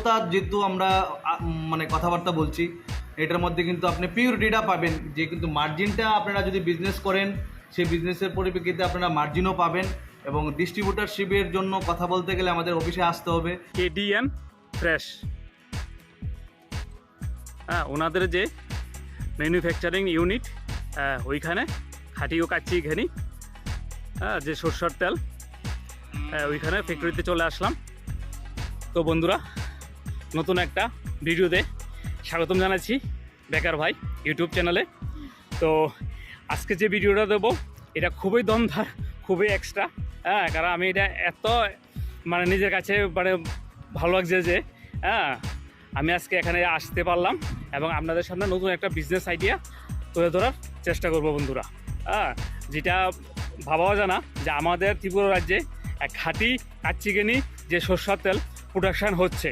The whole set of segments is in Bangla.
সস্তা যেহেতু আমরা মানে কথাবার্তা বলছি এটার মধ্যে কিন্তু আপনি পিওরিটিটা পাবেন। যে কিন্তু মার্জিনটা আপনারা যদি বিজনেস করেন সেই বিজনেসের পরিপ্রেক্ষিতে আপনারা মার্জিনও পাবেন এবং ডিস্ট্রিবিউটারশিপের জন্য কথা বলতে গেলে আমাদের অফিসে আসতে হবে। কেডিএম ফ্রেশ হ্যাঁ ওনাদের যে ম্যানুফ্যাকচারিং ইউনিট ওইখানে খাঁটি ও কাচ্চি ঘেনি হ্যাঁ যে সরষের তেল হ্যাঁ, ওইখানে ফ্যাক্টরিতে চলে আসলাম। তো বন্ধুরা নতুন একটা ভিডিওতে স্বাগতম জানাচ্ছি বেকার ভাই ইউটিউব চ্যানেলে। তো আজকে যে ভিডিওটা দেবো, এটা খুবই দমদার, খুবই এক্সট্রা হ্যাঁ কারণ আমি এটা এত মানে নিজের কাছে মানে ভালো লাগছে যে হ্যাঁ আমি আজকে এখানে আসতে পারলাম এবং আপনাদের সামনে নতুন একটা বিজনেস আইডিয়া তুলে ধরার চেষ্টা করব বন্ধুরা। হ্যাঁ যেটা ভাবাও জানা যে আমাদের ত্রিপুরা রাজ্যে এক খাঁটি কাচ্চিগেনি যে সরষার তেল প্রোডাকশান হচ্ছে।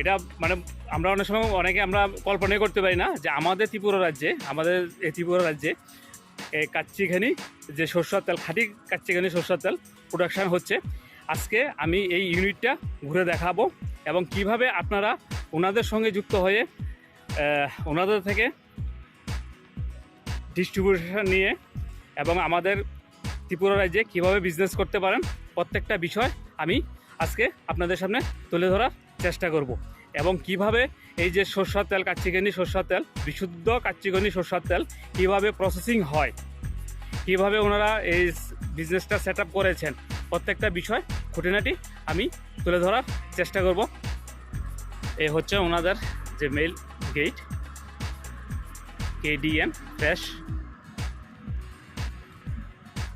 এটা মানে আমরা অনেক সময় অনেকে আমরা কল্পনাই করতে পারি না যে আমাদের ত্রিপুরা রাজ্যে, আমাদের এই ত্রিপুরা রাজ্যে এই কাচ্চিঘানি যে সরষের তেল, খাঁটি কাচ্চিঘানি সরষের তেল প্রোডাকশান হচ্ছে। আজকে আমি এই ইউনিটটা ঘুরে দেখাবো এবং কীভাবে আপনারা ওনাদের সঙ্গে যুক্ত হয়ে ওনাদের থেকে ডিস্ট্রিবিউশন নিয়ে এবং আমাদের ত্রিপুরা রাজ্যে কীভাবে বিজনেস করতে পারেন, প্রত্যেকটা বিষয় আমি আজকে আপনাদের সামনে তুলে ধরার চেষ্টা করব। এবং কীভাবে এই যে সরষের তেল কাচ্চিগনি সরষের তেল, বিশুদ্ধ কাচ্চিগনি সরষের তেল কীভাবে প্রসেসিং হয়, কীভাবে ওনারা এই বিজনেসটা সেট করেছেন, প্রত্যেকটা বিষয় খুঁটিনাটি আমি তুলে ধরার চেষ্টা করব। এ হচ্ছে ওনাদের যে মেল গেট কেডিএম ফ্রেশ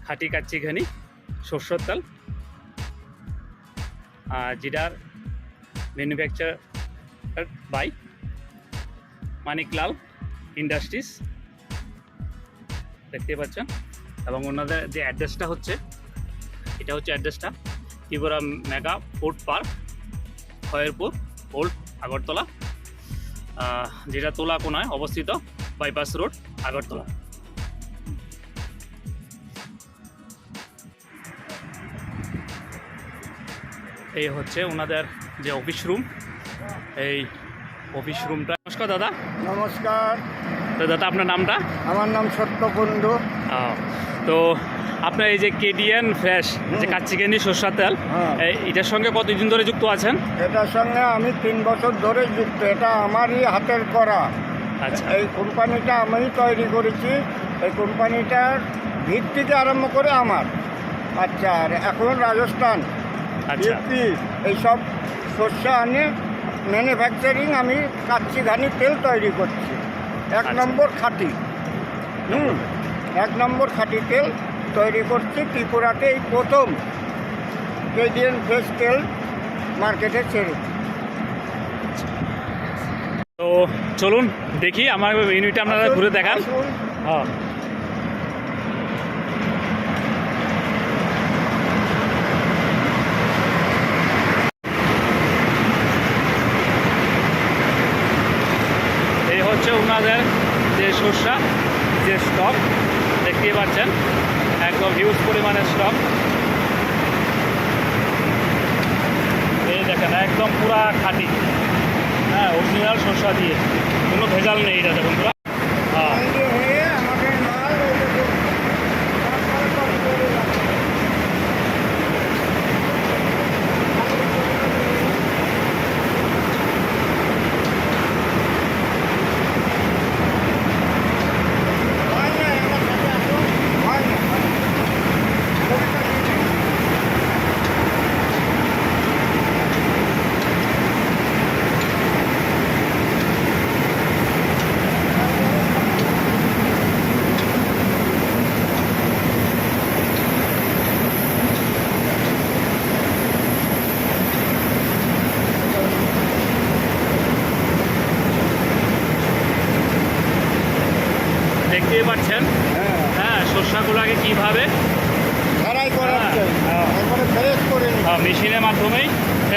খাঁটি কাচ্চিঘানি সরষের তেল, আর যেটার ম্যানুফ্যাকচার বাই মানিকলাল ইন্ডাস্ট্রিজ দেখতে পাচ্ছেন। এবং ওনাদের যে অ্যাড্রেসটা হচ্ছে, এটা হচ্ছে অ্যাড্রেসটা Tripura mega food park, Khayerpur, old Agartala যেটা তোলা কোনায় অবস্থিত, বাইপাস রোড, আগরতলা। এই হচ্ছে ওনাদের যে অফিস রুম এই অফিস রুমটা নমস্কার দাদা। নমস্কার। তো দাদা আপনার নামটা? আমার নাম সত্যকুণ্ডু তো আপনার এই যে কেডিএন ফ্রেশ যে। কাচ্চিকেনি সরষার তেল হ্যাঁ। এটার সঙ্গে কতদিন ধরে যুক্ত আছেন? এটার সঙ্গে আমি তিন বছর ধরে যুক্ত এটা আমারই হাতের করা। আচ্ছা। এই কোম্পানিটা আমি তৈরি করেছি এই কোম্পানিটার ভিত্তিতে আরম্ভ করে আমার। আচ্ছা আর এখন রাজস্থান। ইউপি এইসব শস্য আনে ম্যানুফ্যাকচারিং আমি কাচ্চি ঘানি তেল তৈরি করছি। এক আচ্ছা। নম্বর খাঁটি। হুম এক নম্বর খাঁটি তেল তৈরি করছি ত্রিপুরাতে এই প্রথম কেডিএন ফ্রেশ তেল মার্কেটে ছেড়েছি তো চলুন দেখি আমার ইউনিটটা আপনারা ঘুরে দেখান। হ্যাঁ এই হচ্ছে ওনাদের যে সর্ষা যে স্টক দেখতেই পাচ্ছেন একদম হিউজ পরিমাণের স্টক এই দেখেন একদম পুরা খাঁটি। হ্যাঁ অরিজিনাল শসা দিয়ে। কোনো ভেজাল নেই এটা দেখুন।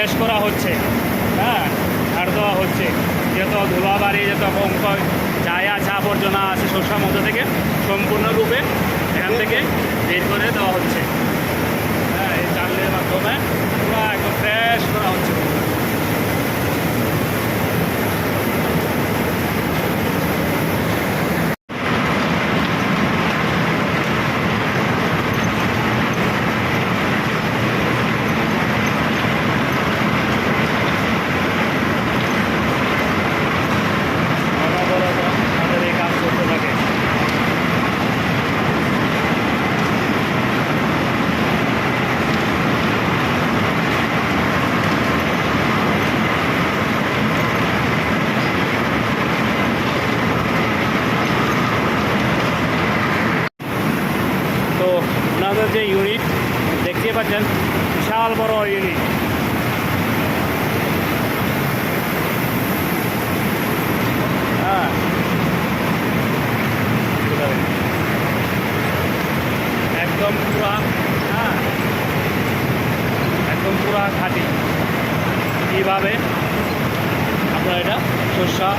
ফ্রেশ করা হচ্ছে। হ্যাঁ ঝাড় দেওয়া হচ্ছে। যেহেতু ধুলা বাড়ি যত অঙ্ক জায়া যা আবর্জনা আছে শস্যের মধ্যে থেকে, সম্পূর্ণরূপে এখান থেকে বের করে দেওয়া হচ্ছে। হ্যাঁ এই চালের মাধ্যমে পুরো একদম ফ্রেশ করা হচ্ছে। আপনার এটা সর্ষা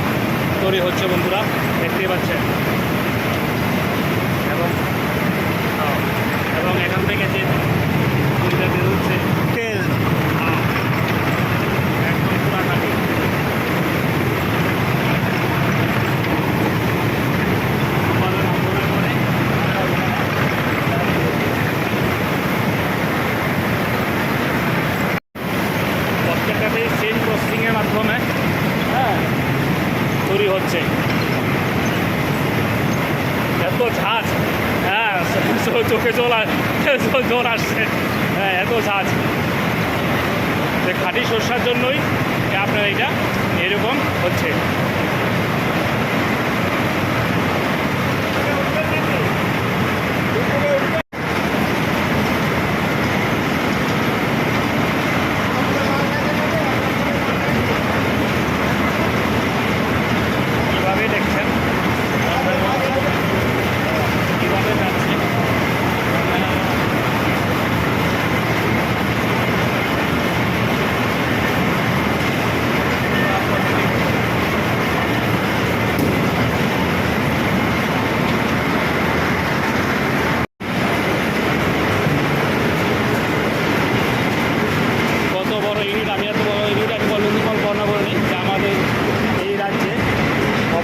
তৈরি হচ্ছে বন্ধুরা, দেখতেই পাচ্ছেন। এবং এবং এখান থেকে যে দুধটা বেরোচ্ছে হচ্ছে। এত ঝাঁচ হ্যাঁ চোখে জল জল আসছে। হ্যাঁ এত ঝাঁচ যে খাঁটি শস্যার জন্যই আপনার এটা এরকম হচ্ছে।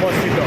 области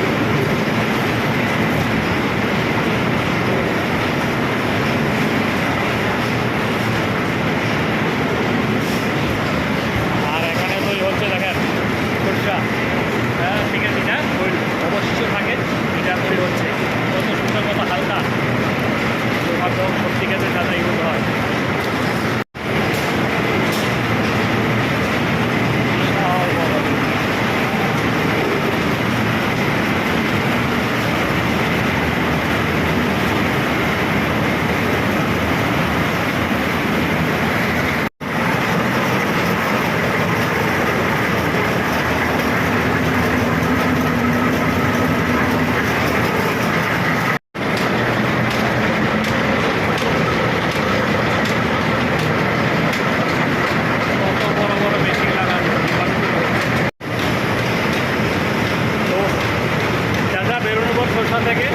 সংস্থা থেকে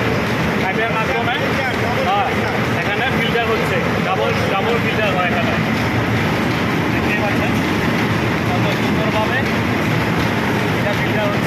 খাইবের মাধ্যমে, হয়, এখানে ফিল্টার হচ্ছে। ডাবল ডাবল ফিল্টার হয় এখানে। দেখতেই পাচ্ছেন? কত সুন্দরভাবে এটা ফিল্টার হচ্ছে।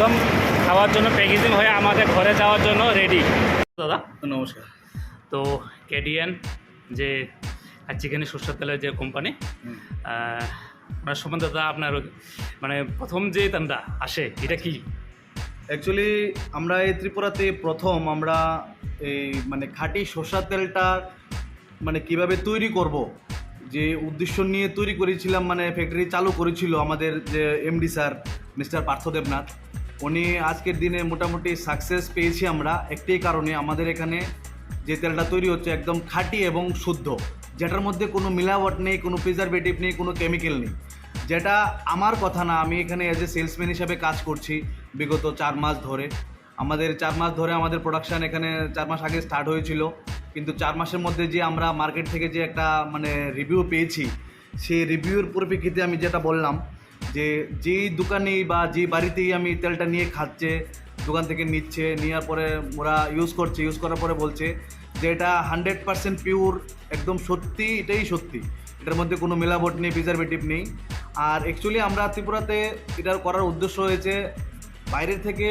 একদম খাওয়ার জন্য প্যাকেজিং হয়ে আমাদের ঘরে যাওয়ার জন্য রেডি দাদা নমস্কার। তো কেডিএন যে চিকেনের সরষের তেলের যে কোম্পানি আপনার সম্বন্ধে দাদা আপনার মানে প্রথম যে তান্দা আসে এটা কি? অ্যাকচুয়ালি আমরা এই ত্রিপুরাতে প্রথম আমরা এই মানে খাঁটি সর্ষার তেলটা মানে কীভাবে তৈরি করব যে উদ্দেশ্য নিয়ে তৈরি করেছিলাম মানে ফ্যাক্টরি চালু করেছিল আমাদের যে MD sir mister Partha Debnath উনি আজকের দিনে মোটামুটি সাকসেস পেয়েছি আমরা। একটাই কারণে আমাদের এখানে যে তেলটা তৈরি হচ্ছে একদম খাঁটি এবং শুদ্ধ। যেটার মধ্যে কোনো মিলাওয়াট নেই, কোনো প্রিজারভেটিভ নেই, কোনো কেমিক্যাল নেই। যেটা আমার কথা না, আমি এখানে অ্যাজ এ সেলসম্যান হিসাবে কাজ করছি বিগত চার মাস ধরে। আমাদের চার মাস ধরে আমাদের প্রোডাকশান এখানে চার মাস আগে স্টার্ট হয়েছিল। কিন্তু চার মাসের মধ্যে যে আমরা মার্কেট থেকে যে একটা মানে রিভিউ পেয়েছি, সেই রিভিউর পরিপ্রেক্ষিতে আমি যেটা বললাম যে যেই দোকানেই বা যে বাড়িতেই আমি তেলটা নিয়ে খাচ্ছে দোকান থেকে নিচ্ছে নেওয়ার পরে ওরা ইউজ করছে ইউজ করার পরে বলছে যে এটা হান্ড্রেড পার্সেন্ট পিওর একদম সত্যি এটাই সত্যি। এটার মধ্যে কোনো মেলাবট নেই প্রিজারভেটিভ নেই। আর অ্যাকচুয়ালি আমরা ত্রিপুরাতে এটার করার উদ্দেশ্য হয়েছে বাইরে থেকে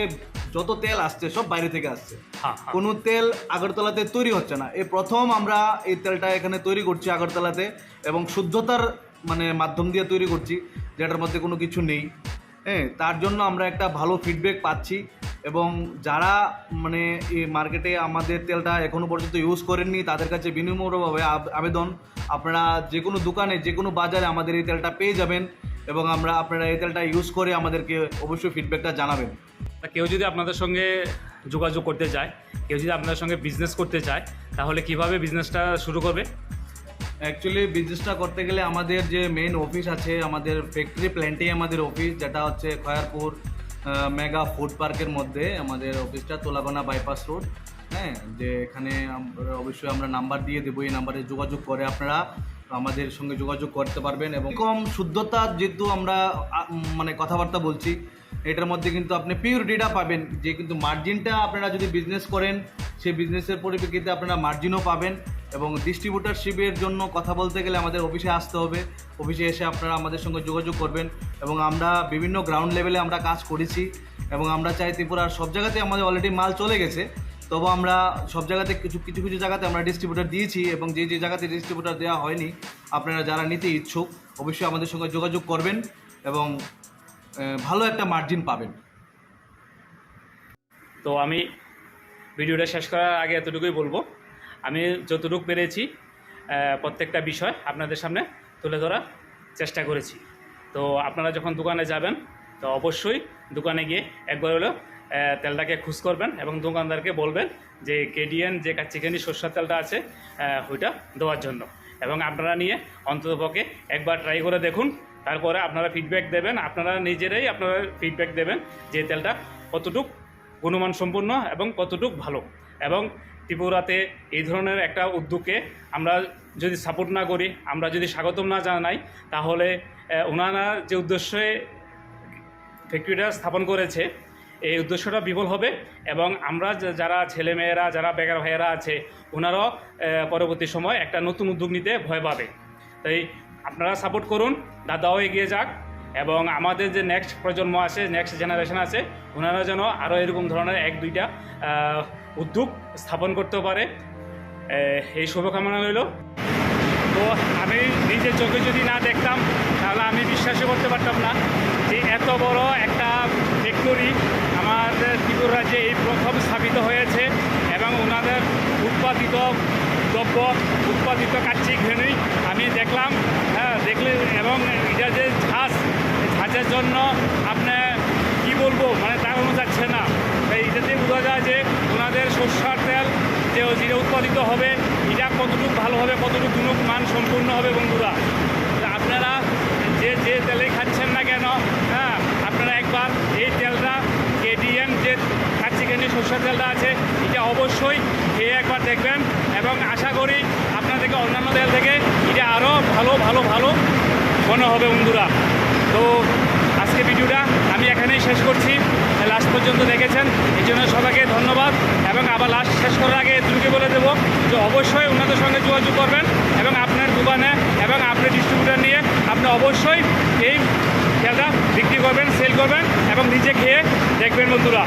যত তেল আসছে সব বাইরে থেকে আসছে। হ্যাঁ হ্যাঁ। কোনো তেল আগরতলাতে তৈরি হচ্ছে না। এই প্রথম আমরা এই তেলটা এখানে তৈরি করছি আগরতলাতে এবং শুদ্ধতার মানে মাধ্যম দিয়ে তৈরি করছি, যেটার মধ্যে কোনো কিছু নেই। হ্যাঁ তার জন্য আমরা একটা ভালো ফিডব্যাক পাচ্ছি এবং যারা মানে এই মার্কেটে আমাদের তেলটা এখনও পর্যন্ত ইউজ করেননি, তাদের কাছে বিনিময়ভাবে আব- আবেদন। আপনারা যে কোনো দোকানে, যে কোনো বাজারে আমাদের এই তেলটা পেয়ে যাবেন এবং আমরা আপনারা এই তেলটা ইউজ করে আমাদেরকে অবশ্যই ফিডব্যাকটা জানাবেন। কেউ যদি আপনাদের সঙ্গে যোগাযোগ করতে চায়, কেউ যদি আপনাদের সঙ্গে বিজনেস করতে চায়, তাহলে কীভাবে বিজনেসটা শুরু করবে? অ্যাকচুয়ালি বিজনেসটা করতে গেলে আমাদের যে মেন অফিস আছে, আমাদের ফ্যাক্টরি প্ল্যান্টেই আমাদের অফিস যেটা হচ্ছে খয়ারপুর মেগা ফুড পার্কের মধ্যে আমাদের অফিসটা তোলাগোনা বাইপাস রোড হ্যাঁ? যে এখানে অবশ্যই আমরা নাম্বার দিয়ে দেবো, এই নাম্বারে যোগাযোগ করে আপনারা আমাদের সঙ্গে যোগাযোগ করতে পারবেন এবং কম শুদ্ধতা যেহেতু আমরা মানে কথাবার্তা বলছি, এটার মধ্যে কিন্তু আপনি পিওরিটিটা পাবেন, যে কিন্তু মার্জিনটা আপনারা যদি বিজনেস করেন, সেই বিজনেসের পরিপ্রেক্ষিতে আপনারা মার্জিনও পাবেন। এবং ডিস্ট্রিবিউটারশিপের জন্য কথা বলতে গেলে আমাদের অফিসে আসতে হবে। অফিসে এসে আপনারা আমাদের সঙ্গে যোগাযোগ করবেন এবং আমরা বিভিন্ন গ্রাউন্ড লেভেলে আমরা কাজ করেছি এবং আমরা চাই ত্রিপুরার সব জায়গাতে আমাদের অলরেডি মাল চলে গেছে। তবু আমরা সব জায়গাতে কিছু কিছু কিছু জায়গাতে আমরা ডিস্ট্রিবিউটার দিয়েছি এবং যে যে জায়গাতে ডিস্ট্রিবিউটার দেওয়া হয়নি, আপনারা যারা নিতে ইচ্ছুক, অবশ্যই আমাদের সঙ্গে যোগাযোগ করবেন এবং ভালো একটা মার্জিন পাবেন। তো আমি ভিডিওটা শেষ করার আগে এতটুকুই বলব। আমি যতটুকু পেরেছি প্রত্যেকটা বিষয় আপনাদের সামনে তুলে ধরার চেষ্টা করেছি। তো আপনারা যখন দোকানে যাবেন, তো অবশ্যই দোকানে গিয়ে একবার হলেও তেলটাকে খুশ করবেন এবং দোকানদারকে বলবেন যে কেডিএন যে চিকেনি সর্ষার তেলটা আছে ওইটা দেওয়ার জন্য। এবং আপনারা নিয়ে অন্ততপক্ষে একবার ট্রাই করে দেখুন, তারপরে আপনারা ফিডব্যাক দেবেন, আপনারা নিজেরাই আপনারা ফিডব্যাক দেবেন যে তেলটা কতটুক গুণমান সম্পূর্ণ এবং কতটুক ভালো। এবং ত্রিপুরাতে এই ধরনের একটা উদ্যোগকে আমরা যদি সাপোর্ট না করি, আমরা যদি স্বাগতম না জানাই, তাহলে ওনারা যে উদ্দেশ্যে ফ্যাক্টরিটা স্থাপন করেছে, এই উদ্দেশ্যটা বিফল হবে এবং আমরা যারা ছেলেমেয়েরা, যারা বেকার ভাইয়েরা আছে ওনারাও পরবর্তী সময় একটা নতুন উদ্যোগ নিতে ভয় পাবে। তাই আপনারা সাপোর্ট করুন, দাদাও এগিয়ে যাক। এবং আমাদের যে নেক্সট প্রজন্ম আছে নেক্সট জেনারেশন আছে ওনারা যেন আরও এরকম ধরনের এক, দুইটা উদ্যোগ স্থাপন করতে পারে। এই শুভকামনা রইল। তো আমি নিজের চোখে যদি না দেখতাম, তাহলে আমি বিশ্বাসই করতে পারতাম না যে এত বড় একটা ফ্যাক্টরি আমাদের ত্রিপুরা রাজ্যে এই প্রথম স্থাপিত হয়েছে এবং ওনাদের উৎপাদিত দ্রব্য উৎপাদিত কাচ্চি ঘেনুই আমি দেখলাম হ্যাঁ দেখলে এবং এটা যে এই ঝাঁজের জন্য আপনার কি বলব? মানে দাঁড়ানো যাচ্ছে না। তাই এটাতে বোঝা যায় যে ওনাদের সর্ষার তেল যে যেটা উৎপাদিত হবে, এটা কতটুকু ভালো হবে, কতটুকু গুণ মান সম্পূর্ণ হবে বন্ধুরা? আপনারা যে যে তেলেই খাচ্ছেন না কেন হ্যাঁ আপনারা একবার এই তেলটা, কেডিএম যে কাচ্চিকেন্ডি সর্ষের তেলটা আছে, এটা অবশ্যই একবার দেখবেন এবং আশা করি আপনাদেরকে অন্যান্য তেল থেকে এটা আরও ভালো ভালো ভালো মনে হবে বন্ধুরা। তো আজকে ভিডিওটা আমি এখানেই শেষ করছি। লাস্ট পর্যন্ত দেখেছেন এই জন্য সবাইকে ধন্যবাদ এবং আবার লাস্ট শেষ করার আগে এটুকুকে বলে দেবো যে অবশ্যই ওনাদের সঙ্গে যোগাযোগ করবেন এবং আপনার দোকানে এবং আপনার ডিস্ট্রিবিউটার নিয়ে আপনি অবশ্যই এই খেলটা বিক্রি করবেন সেল করবেন এবং নিজে খেয়ে দেখবেন বন্ধুরা।